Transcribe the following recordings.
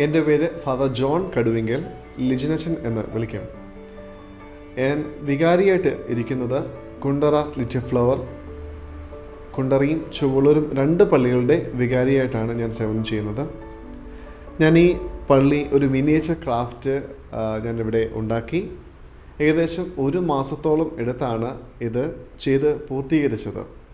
എന്റെ പേര് father John കടുവിങ്കൽ ലിജിനച്ചൻ എന്ന് വിളിക്കാം. ഞാൻ വികാരിയായിട്ട് ഇരിക്കുന്നത് കുണ്ടറ ലിറ്റിൽ ഫ്ലവർ കുണ്ടറയും ചുവളൂരും രണ്ട് പള്ളികളുടെ വികാരിയായിട്ടാണ് ഞാൻ സേവനം ചെയ്യുന്നത്. ഞാൻ ഈ പള്ളി ഒരു മിനിയേച്ചർ ക്രാഫ്റ്റ് ഞാനിവിടെ ഉണ്ടാക്കി. ഏകദേശം ഒരു മാസത്തോളം എടുത്താണ് ഇത് ചെയ്ത് പൂർത്തീകരിച്ചത്.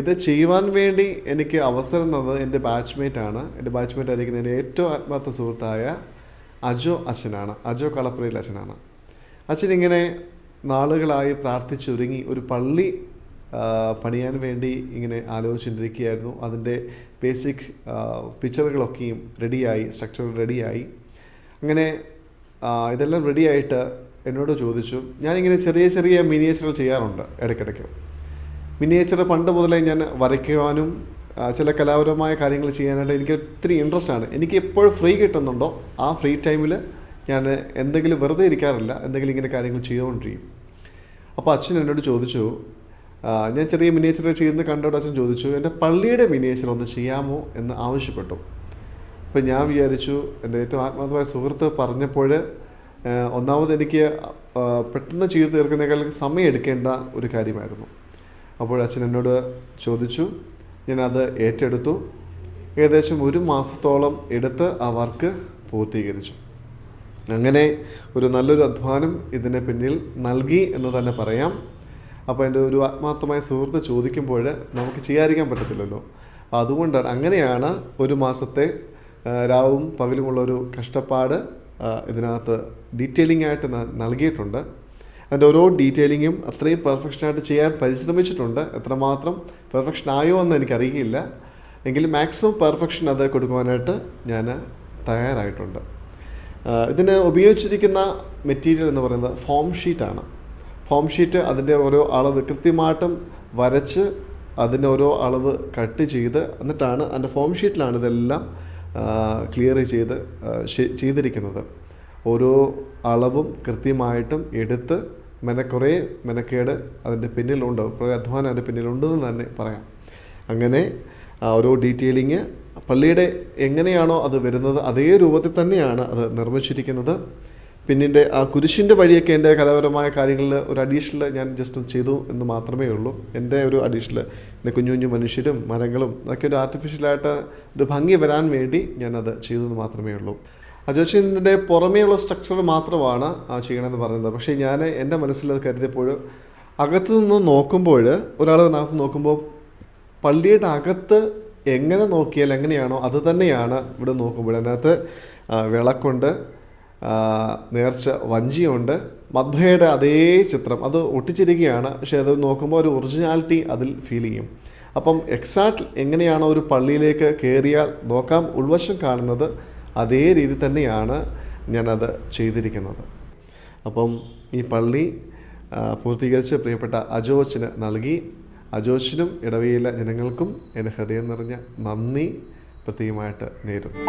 ഇത് ചെയ്യുവാൻ വേണ്ടി എനിക്ക് അവസരം തന്നത് എന്റെ ബാച്ച്മേറ്റ് ആണ്. എന്റെ ബാച്ച്മേറ്റ് ആയിരിക്കുന്ന എന്റെ ഏറ്റവും ആത്മാർത്ഥ സുഹൃത്തായ അജോ അച്ഛനാണ്. അജോ കളപ്പുരയിൽ അച്ഛനാണ്. അച്ഛൻ ഇങ്ങനെ നാളുകളായി പ്രാർത്ഥിച്ചൊരുങ്ങി ഒരു പള്ളി പണിയാൻ വേണ്ടി ഇങ്ങനെ ആലോചിച്ചിട്ടിരിക്കുകയായിരുന്നു അതിന്റെ ബേസിക് പിക്ചറുകളൊക്കെയും റെഡിയായി സ്ട്രക്ചർ റെഡിയായി അങ്ങനെ ഇതെല്ലാം റെഡിയായിട്ട് എന്നോട് ചോദിച്ചു. ഞാനിങ്ങനെ ചെറിയ ചെറിയ മിനിയേച്ചറുകൾ ചെയ്യാറുണ്ട് ഇടയ്ക്കിടയ്ക്ക്. മിനിയേച്ചർ പണ്ട് മുതലേ ഞാൻ വരയ്ക്കുവാനും ചില കലാപരമായ കാര്യങ്ങൾ ചെയ്യാനായിട്ട് എനിക്ക് ഒത്തിരി ഇൻട്രസ്റ്റ് ആണ്. എനിക്ക് എപ്പോഴും ഫ്രീ കിട്ടുന്നുണ്ടോ? ആ ഫ്രീ ടൈമിൽ ഞാൻ എന്തെങ്കിലും വെറുതെ ഇരിക്കാറില്ല. എന്തെങ്കിലും ഇങ്ങനെ കാര്യങ്ങൾ ചെയ്തുകൊണ്ടിരിക്കും. അപ്പോൾ അച്ഛൻ എന്നോട് ചോദിച്ചു ഞാൻ ചെറിയ മിനിയേച്ചർ ചെയ്യുന്നത് കണ്ടോട് അച്ഛൻ ചോദിച്ചു എന്റെ പള്ളിയുടെ മിനിയേച്ചർ ഒന്ന് ചെയ്യാമോ? എന്ന് ആവശ്യപ്പെട്ടു. അപ്പോൾ ഞാൻ വിചാരിച്ചു എന്റെ ഏറ്റവും ആത്മാർത്ഥമായ സുഹൃത്ത് പറഞ്ഞപ്പോൾ ഒന്നാമത് എനിക്ക് പെട്ടെന്ന് ചെയ്തു തീർക്കുന്നതിനേക്കാൾ സമയം എടുക്കേണ്ട ഒരു കാര്യമായിരുന്നു. അപ്പോൾ അച്ഛൻ എന്നോട് ചോദിച്ചു ഞാനത് ഏറ്റെടുത്തു. ഏകദേശം ഒരു മാസത്തോളം എടുത്ത് ആ വർക്ക് പൂർത്തീകരിച്ചു. അങ്ങനെ ഒരു നല്ലൊരു അധ്വാനം ഇതിന് പിന്നിൽ നൽകി എന്ന് തന്നെ പറയാം. അപ്പോൾ എന്റെ ഒരു ആത്മാർത്ഥമായ സുഹൃത്ത് ചോദിക്കുമ്പോൾ നമുക്ക് ചെയ്യാതിരിക്കാൻ പറ്റത്തില്ലല്ലോ. അതുകൊണ്ടാണ് അങ്ങനെയാണ് ഒരു മാസത്തെ രാവും പകലുമുള്ള ഒരു കഷ്ടപ്പാട് ഇതിനകത്ത് ഡീറ്റെയിലിംഗ് ആയിട്ട് നൽകിയിട്ടുണ്ട്. അതിന്റെ ഓരോ ഡീറ്റെയിലിങ്ങും അത്രയും പെർഫെക്ഷനായിട്ട് ചെയ്യാൻ പരിശ്രമിച്ചിട്ടുണ്ട്. എത്രമാത്രം പെർഫെക്ഷൻ ആയോ എന്ന് എനിക്കറിയില്ല. എങ്കിലും മാക്സിമം പെർഫെക്ഷൻ അത് കൊടുക്കുവാനായിട്ട് ഞാൻ തയ്യാറായിട്ടുണ്ട്. ഇതിന് ഉപയോഗിച്ചിരിക്കുന്ന മെറ്റീരിയൽ എന്ന് പറയുന്നത് ഫോം ഷീറ്റാണ്. ഫോം ഷീറ്റ് അതിന്റെ ഓരോ അളവ് കൃത്യമായിട്ടും വരച്ച് അതിന്റെ ഓരോ അളവ് കട്ട് ചെയ്ത് എന്നിട്ടാണ് അതിന്റെ ഫോം ഷീറ്റിലാണ് ഇതെല്ലാം ക്ലിയർ ചെയ്ത് ചെയ്തിരിക്കുന്നത്. ഓരോ അളവും കൃത്യമായിട്ടും എടുത്ത് മെന മെനക്കേട് അതിന്റെ പിന്നിലുണ്ട്. കുറേ അധ്വാനം അതിന്റെ പിന്നിലുണ്ടെന്ന് തന്നെ പറയാം. അങ്ങനെ ഓരോ ഡീറ്റെയിലിങ് പള്ളിയുടെ എങ്ങനെയാണോ അത് വരുന്നത് അതേ രൂപത്തിൽ തന്നെയാണ് അത് നിർമ്മിച്ചിരിക്കുന്നത് പിന്നിന്റെ ആ കുരിശിന്റെ വഴിയൊക്കെ എന്റെ കലാപരമായ കാര്യങ്ങളിൽ ഒരു അഡീഷണൽ ഞാൻ ജസ്റ്റ് ചെയ്തു എന്ന് മാത്രമേ ഉള്ളൂ. എന്റെ ഒരു അഡീഷണൽ എന്റെ കുഞ്ഞു കുഞ്ഞു മനുഷ്യരും മരങ്ങളും അതൊക്കെ ഒരു ആർട്ടിഫിഷ്യലായിട്ട് ഒരു ഭംഗി വരാൻ വേണ്ടി ഞാനത് ചെയ്തു എന്ന് മാത്രമേ ഉള്ളൂ. അജോഷിന്റെ പുറമേയുള്ള സ്ട്രക്ചർ മാത്രമാണ് ആ ചെയ്യണമെന്ന് പറയുന്നത്. പക്ഷേ ഞാൻ എന്റെ മനസ്സിൽ അത് കരുതിയപ്പോൾ അകത്ത് നിന്ന് നോക്കുമ്പോൾ ഒരാൾ അതിനകത്ത് നോക്കുമ്പോൾ പള്ളിയുടെ അകത്ത് എങ്ങനെ നോക്കിയാൽ എങ്ങനെയാണോ അത് തന്നെയാണ് ഇവിടെ നോക്കുമ്പോൾ. അതിനകത്ത് വിളക്കുണ്ട് നേർച്ച വഞ്ചിയുണ്ട്. മദ്ഭയുടെ അതേ ചിത്രം. അത് ഒട്ടിച്ചിരിക്കുകയാണ്. പക്ഷേ അത് നോക്കുമ്പോൾ ഒരു ഒറിജിനാലിറ്റി അതിൽ ഫീൽ ചെയ്യും. അപ്പം എക്സാക്ട് എങ്ങനെയാണോ ഒരു പള്ളിയിലേക്ക് കയറിയാൽ നോക്കാം. ഉൾവശം കാണുന്നത് അതേ രീതി തന്നെയാണ് ഞാനത് ചെയ്തിരിക്കുന്നത്. അപ്പം ഈ പള്ളി പൂർത്തീകരിച്ച് പ്രിയപ്പെട്ട അജോച്ചിന് നൽകി. അജോച്ചിനും ഇടവയിലെ ജനങ്ങൾക്കും എന്റെ ഹൃദയം നിറഞ്ഞ നന്ദി പ്രത്യേകമായിട്ട് നേരുന്നു.